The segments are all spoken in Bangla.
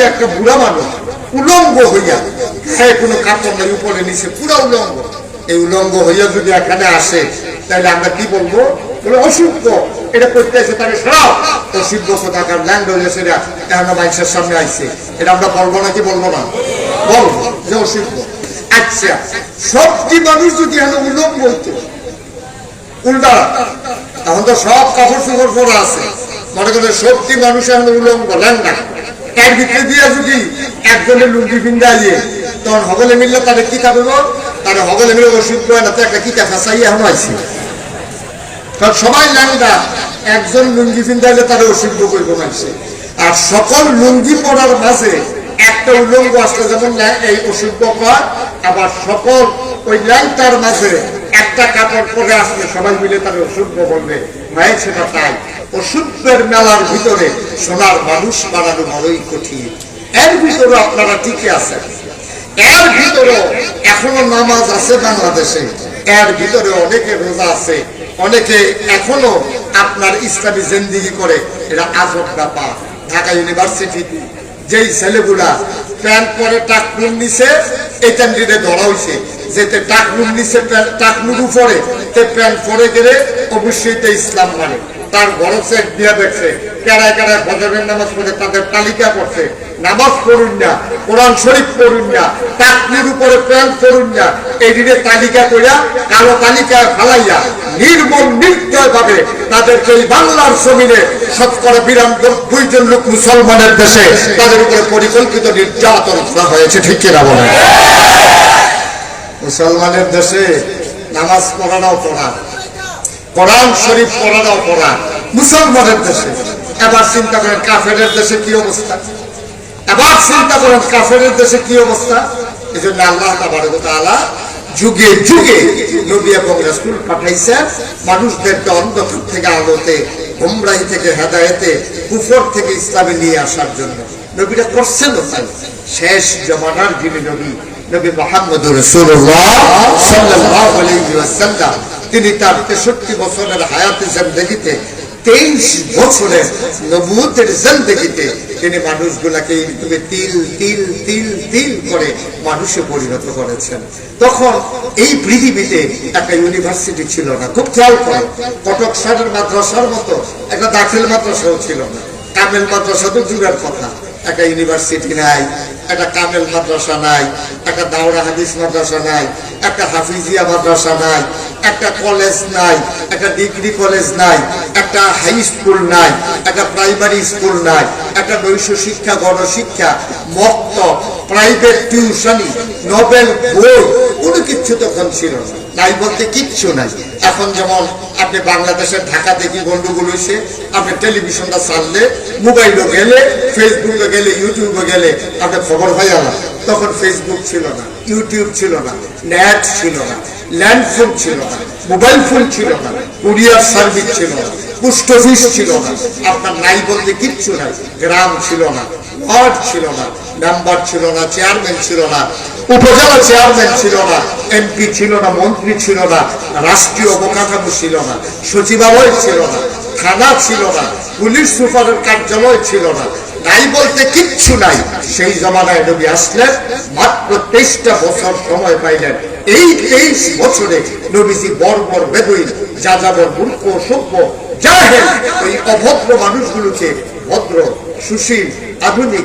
যদি একটা বুড়া মানুষ উলঙ্গ হইয়া হ্যাঁ কোনো কাপড় নেই, উপরে নিচে পুরো উলঙ্গ। এই উলঙ্গ হইয়া যদি এখানে আসে, তাহলে আমরা কি বলব? বলে এটা করতে এসে তাকে সরাও। অসুস্থ কোথাকার ল্যান্ড হয়ে সামনে এটা আমরা বলব না কি বলব না? বলব যে আচ্ছা সবটি মানুষ যদি এখন উলঙ্গ হইতো, উল্টা তো সব কাপড় চোপড় পরা আছে। মনে করে সত্যি মানুষ এখন উলঙ্গ ল্যাংটা এর ভিতরে দিয়ে যদি একজনের লুঙ্গি পিন্দা দিয়ে, তখন হগলে মিললে তাদের কি খাবে তারা হগলে মিলে ওষুধ করে না একটা কি ফাঁসাই এখন আইছি। কারণ সবাই ল্যাংটা একজন লুঙ্গি পিন্দাইলে তারা অসুস্থ করবে মানুষে আর সকল লুঙ্গি পরার মাঝে একটা উলঙ্গ আসলে যেমন এই অসুস্থ কর আবার সকল ওই ল্যাংটার মাঝে একটা কাপড় পরে আসলে সবাই মিলে তার অসুস্থ বলবে ভাই সেটা তাই। অসুস্থের মেলার ভিতরে সোনার মানুষ বানানো বড়ই কঠিন। এর ভিতরে আপনারা ঠিকই আছেন। এর ভিতরে এখনও নামাজ আছে বাংলাদেশে। এর ভিতরে অনেকে রোজা আছে, অনেকে এখনও আপনার ইসলামী জিন্দিগি করে এটা আজব ব্যাপার। ঢাকা ইউনিভার্সিটিতে যেই ছেলেগুলা প্যান্ট পরে টাকনুর নিচে এই ক্যান্ডিডে ধরা হয়েছে যেতে নিচে প্যান্ট- টাকনুর উপরে, তে প্যান্ট পরে গেলে অবশ্যই তে ইসলাম মানে। তার বড় চেক দিয়ে দেখছে। কেড়ায় কেড়ায় ফজরের নামাজ পড়ে তাদের তালিকা করছে। নামাজ পড়ুন না, কোরআন শরীফ পড়ুন না টাকনির উপরে প্যান্ট পড়ুন না, এই দিনে তালিকা করিয়া কালো তালিকা ফালাইয়া নির্মম নির্দয় ভাবে তাদেরকে এই বাংলার জমিনে শতকরা বিরানব্বই দুইজন লোক মুসলমানের দেশে তাদের উপরে পরিকল্পিত নির্যাতন করা হয়েছে, ঠিক কিনা বলেন? মুসলমানের দেশে নামাজ পড়াটাও পড়া কোরআন শরীফ পড়াটাও পড়া মুসলমানের দেশে, এবার চিন্তা করেন কাফেরের দেশে কি অবস্থা? এবার চিন্তা করেন কাফের দেশে কি অবস্থা? এই জন্য আল্লাহ তাআলা যুগে যুগে নবী এবং রাসূল পাঠাইছেন, মানুষদেরকে অন্ধকার থেকে আলোতে গোমরাহি থেকে হেদায়েতে, কুফর থেকে ইসলামে নিয়ে আসার জন্য। নবীরা করছেন তাই। শেষ জমানার যিনি নবী নবী মোহাম্মদ রাসূলুল্লাহ সাল্লাল্লাহু আলাইহি ওয়াসাল্লাম। তিনি তার 63 বছরের হায়াতে জিন্দেগিতে তেইশ বছরের নবুতের জিন্দগিতে তিনি মানুষগুলাকে এইভাবে তিল তিল তিল তিল করে মানুষে পরিণত করেছেন। তখন এই পৃথিবীতে একটা ইউনিভার্সিটি ছিল না। খুব খেয়াল করে, কটক সারের মাদ্রাসার মতো একটা দাখিল মাদ্রাসাও ছিল না। কামেল মাদ্রাসা তো দূরের কথা। একটা ইউনিভার্সিটি নাই, একটা কামেল মাদ্রাসা নাই, একটা দাওরা হাদিস মাদ্রাসা নাই, একটা হাফিজিয়া মাদ্রাসা নাই, একটা কলেজ নাই, একটা ডিগ্রি কলেজ নাই, একটা হাই স্কুল নাই, একটা প্রাইমারি স্কুল নাই, একটা নৈশ শিক্ষা, গণশিক্ষা, মক্ত প্রাইভেট টিউশনি নোবেল বই কোনো কিচ্ছু তখন ছিল না নাই বলতে কিচ্ছু নাই এখন যেমন আপনি বাংলাদেশের ঢাকাতে কি গন্ডগোল হয়েছে আপনি টেলিভিশনটা চাললে মোবাইলও গেলে ফেসবুকে গেলে ইউটিউবে গেলে আপনি খবর হয়ে গেল তখন ফেসবুক ছিল না ইউটিউব ছিল না নেট ছিল না ল্যান্ড ফোন ছিল না মোবাইল ফোন ছিল না কুরিয়ার সার্ভিস ছিল না পোস্ট অফিস ছিল না আপনার নাই বলতে কিচ্ছু নাই গ্রাম ছিল না ওয়ার্ড ছিল না মেম্বার ছিল না চেয়ারম্যান ছিল না উপজেলা চেয়ারম্যান ছিল না এমপি ছিল না, মন্ত্রী ছিল না, রাষ্ট্রীয় অবকাঠামো ছিল না, সচিবালয় ছিল না, থানা ছিল না, পুলিশ সুপারের কার্যালয় ছিল না, নাই বলতে কিচ্ছু নাই। সেই জমানায় নবী আসলেন, মাত্র তেইশটা বছর সময় পাইলেন। এই তেইশ বছরে নবীজি বর্বর বেদুইন, যাযাবর মূর্খ, সভ্য, জাহেল, ওই অভদ্র মানুষগুলোকে ভদ্র, সুশীল, আধুনিক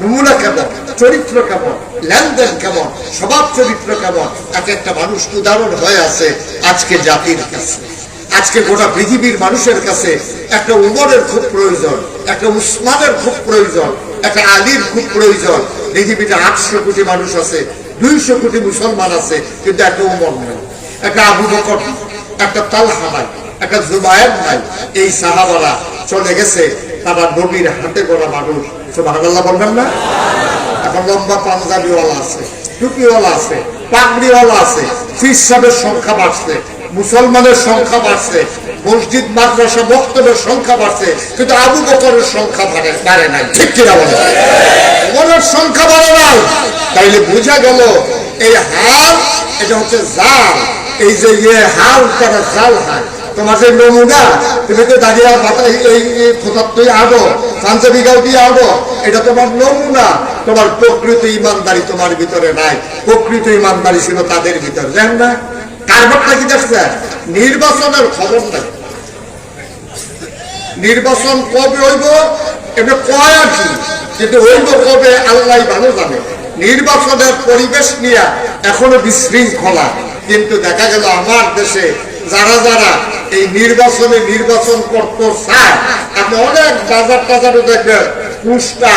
নমুনা কেমন চরিত্র কেমন লেনদেন কেমন, স্বভাব চরিত্র কেমন, এক একটা মানুষ উদাহরণ হয়ে আছে আজকে জাতির কাছে? আজকে গোটা পৃথিবীর মানুষের কাছে একটা উমরের খুব প্রয়োজন, একটা উসমানের খুব প্রয়োজন, একটা আলীর খুব প্রয়োজন। পৃথিবীতে আটশো কোটি মানুষ আছে, দুইশো কোটি মুসলমান আছে, কিন্তু একটা উমর নাই, একটা আবু বকর, একটা তালহা নাই, একটা জুবায়ের নাই। এই সাহাবারা চলে গেছে, তারা নবীর হাতে গড়া মানুষ বলবেন না? এখন লম্বা পাঞ্জাবিওয়ালা আছে, টুপিওয়ালা আছে, পাগড়িওয়ালা আছে সংখ্যা বাড়ছে, মুসলমানের সংখ্যা বাড়ছে, মসজিদ, মাদ্রাসা, বক্তব্যের সংখ্যা বাড়ছে, কিন্তু আবু বকরের সংখ্যা বাড়ে বাড়ে নাই। ঠিক কিনা বলে ওমরের সংখ্যা বাড়ে নাই। তাইলে বোঝা গেল, এই হাল, এটা হচ্ছে জাল। এই যে ইয়ে হাল, তারা জাল হয় তোমার যে নমুনা, তুমি তো দাঁড়িয়ে মাথা এই তুই আনো দিয়ে আনো এটা তোমার নমুনা, তোমার প্রকৃত ইমানদারি তোমার ভিতরে নাই, প্রকৃত ইমানদারি ছিল তাদের ভিতরে, জান না? কারবারটা কি দেখছে? নির্বাচনের খবর নাই। নির্বাচন কবে হইব এটা কয় আর কি কিন্তু হইব কবে, আল্লাহ ভালো জানে। নির্বাচনের পরিবেশ নিয়ে এখনও বিশৃঙ্খলা, কিন্তু দেখা গেল আমার দেশে যারা যারা এই নির্বাচনে নির্বাচন করতে চায় আপনি অনেক বাজার টাজারও দেখবেন পুষ্টা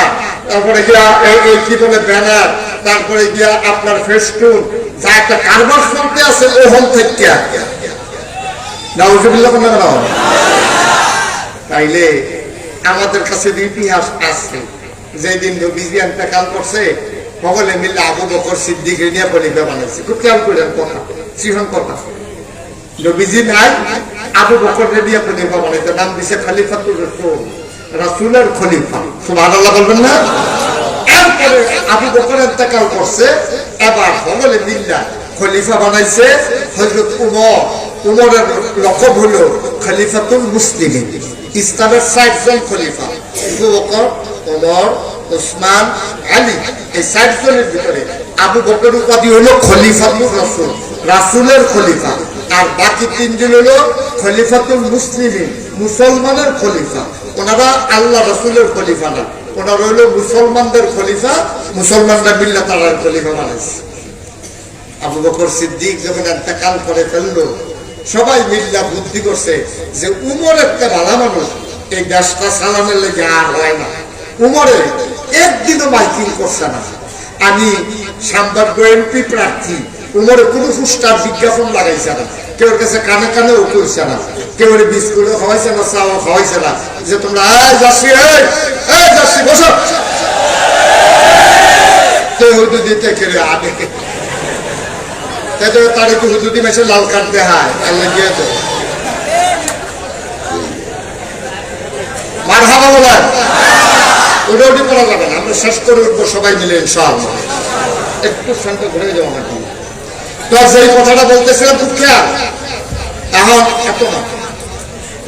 তারপরে গিয়া এই কি বলে ব্যানার, তারপরে গিয়া আপনার ফেস্টুন, যা একটা কারবার চলতে আছে ওহন থেকে। তাইলে আমাদের কাছে ইতিহাস আছে, যেদিন নবীজি ইন্তেকাল করছে, সকলে মিলে আবু বকর সিদ্দিকে বানাইছে খুব খেয়াল কথা। কথা। নবীজি নাই, আবু বকর দিয়ে খলিফা বানাইছে নাম দিছে খলিফাতুর রাসূল, রাসূলের খলিফা। সুবহানাল্লাহ বলবেন না? এরপরে আবু বকর ইন্তেকাল করছে, এবার সকলে মিল্লা খলিফা বানাইছে, হযরত উমর। উমরের লকব হলো খলিফাতুল মুসলিমিন, ইসলামের ষাট খলিফা, আবু বকর ওমর ওসমান আলী। এই ষাট জনের ভিতরে আবু বকর উপাধি হলো খলিফাতুল রাসূল, রাসূলের খলিফা। আর বাকি তিনজন হলো খলিফাতুল মুসলিমিন, মুসলমানের খলিফা। ওনারা আল্লাহ রাসূলের খলিফা না। ওনারা হলো মুসলমানদের খলিফা, মুসলমানরা মিল্লা তারার খলিফা বানাইছে আবু বকর সিদ্দিক যখন এতেকাল করে ফেলল, সবাই মিল্লা বুদ্ধি করছে যে উমর একটা ভালো মানুষ, এই দেশটা চালানোর লেগে আর হয় না। উমরে একদিনও মাইকিং করছে না। আমি সাম্বাদ্য এমপি প্রার্থী, উমরে কোনো পুস্টার বিজ্ঞাপন লাগাইছে না। কেউ কাছে কানে কানেও করছে না। কেউ বিস্কুটও খাওয়াইছে না, চাও খাওয়াইছে না। যে তোমরা যাচ্ছি যাচ্ছি, বসো। একটু যাবে না, আমরা শেষ করে উঠবো সবাই মিলে, ইনশাআল্লাহ। একটু ঘুরে যাওয়া আমাকে তো সেই কথাটা বলতেছিলাম, খুব খেয়াল। এখন এত না।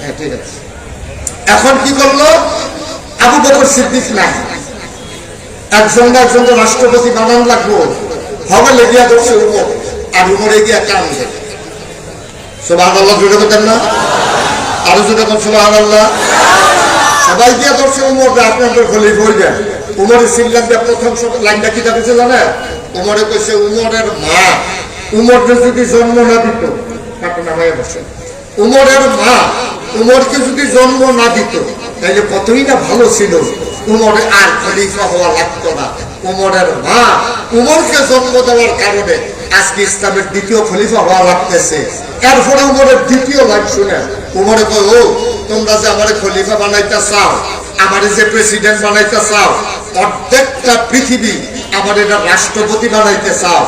হ্যাঁ ঠিক আছে। এখন কি করল? আবু বকর সিদ্দিক নাই। একজন না একজন রাষ্ট্রপতি বানান লাগবো। হবে লেগিয়া করছে উমর আর উমরে গিয়া কান্দে সোবাহ আল্লাহ জুড়ে করতেন না? আরও জুড়ে কর সোবাহ আল্লাহ সবাই গিয়া ধরছে উমর আপনাদের খলিফ হইবে। উমরের সিল্লান দিয়ে প্রথম লাইনটা কি দেখেছে জানে উমরে কইছে উমরের মা। উমরকে যদি জন্ম না দিত তাকে নামাই বসে উমরের মা উমরকে যদি জন্ম না দিত তাহলে কতই না ভালো ছিল। উমরে আর খলিফা হওয়া লাগতো না। উমরের মা উমরকে জন্ম দেওয়ার কারণে আজকে ইসলামের দ্বিতীয় খলিফা হওয়া লাগতেছে। এরপরে উমরের দ্বিতীয় লাইন শুনে উমরে কয়, ও, তোমরা যে আমার খলিফা বানাইতে চাও, আমার যে প্রেসিডেন্ট বানাইতে চাও, অর্ধেকটা পৃথিবী আমার এটা রাষ্ট্রপতি বানাইতে চাও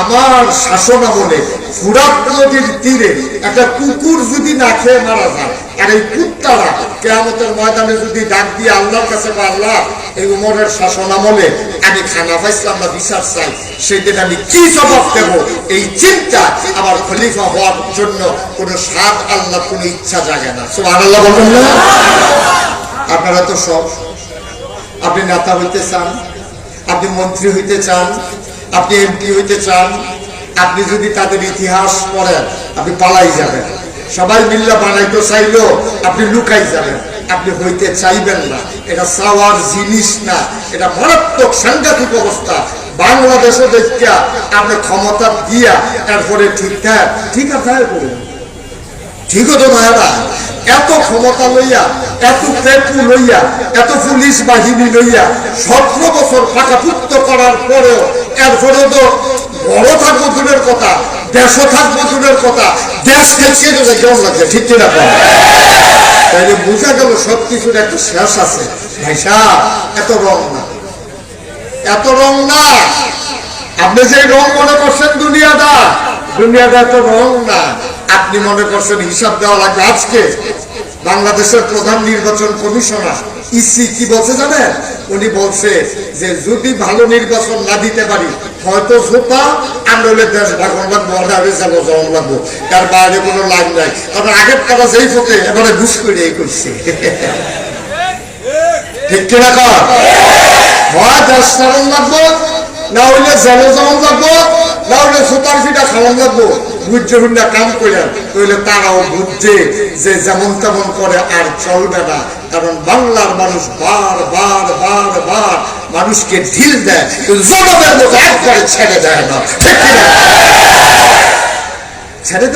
আমার শাসন আমলে ফুরাত নদীর তীরে একটা কুকুর যদি না খেয়ে মারা যায়, আর এই কুত্তারা কেয়ামতের ময়দানে যদি ডাক দিয়ে আল্লাহর কাছে বা এই উমরের শাসন আমলে আমি খানা পাইছিলাম না বিচার চাই। সেদিন আমি কি জবাব দেব? এই চিন্তা আমার খলিফা হওয়ার জন্য কোনো স্বাদ আল্লাহ কোনো ইচ্ছা জাগে না। সুবহান আল্লাহ বলবেন না? আপনারা তো সব। আপনি নেতা হইতে চান, আপনি মন্ত্রী হইতে চান আপনি এমপি হইতে চান, আপনি যদি তাদের ইতিহাস পড়েন, আপনি পালাই যাবেন। সবাই মিল্লা বানাইতে চাইলেও আপনি লুকাই যাবেন। আপনি হইতে চাইবেন না। এটা চাওয়ার জিনিস না। এটা মারাত্মক সাংঘাতিক অবস্থা। বাংলাদেশে দেখিয়া আপনি ক্ষমতা দিয়া তারপরে ঠিক থাক ঠিক আছে বলুন ঠিক হতো মায়েরা এত ক্ষমতা লইয়া, এত পেটু লইয়া, এত পুলিশ বাহিনী লইয়া সতেরো বছর ফাঁকাপুত্ত করার পরেও এরপরে তো বড় থাকব দূরের কথা, দেশও থাকব দূরের কথা, দেশ খেলছে যেটা কেমন লাগছে, ঠিক কিনা কর? তাইলে বোঝা গেল সব কিছুর একটা শেষ আছে। ভাই এত রং না। এত রং না। আপনি যে রং মনে করছেন দুনিয়াটা দুনিয়াটা এত রং না। আপনি মনে করছেন হিসাব দেওয়া লাগবে আজকে। বাংলাদেশের প্রধান নির্বাচন কমিশনার, ইসি কি বলছে জানেন? উনি বলছে যে যদি ভালো নির্বাচন না দিতে পারি, হয়তো জোতা আন্দোলনের দেশ ভাগন লাগবো অর্ডারে যাব জমন লাগবো। তার বাইরে কোনো লাভ নাই। কারণ আগের তারা যেই ফোটে এবারে ঘুষ করে এই করছে। ঠিক কিনা কর হয় দেশ লাগবো, না হইলে জনজমন লাগবো। সুতার ফিটা লাগবো। বুঝছে কাম করিয়া তাহলে তারাও বুঝছে যে যেমন তেমন করে আর চলবে না। কারণ বাংলার মানুষ বার বার বার বার মানুষকে ঢিল দেয় জনগণের মতো একবারে ছেড়ে দেয় না। ছেড়ে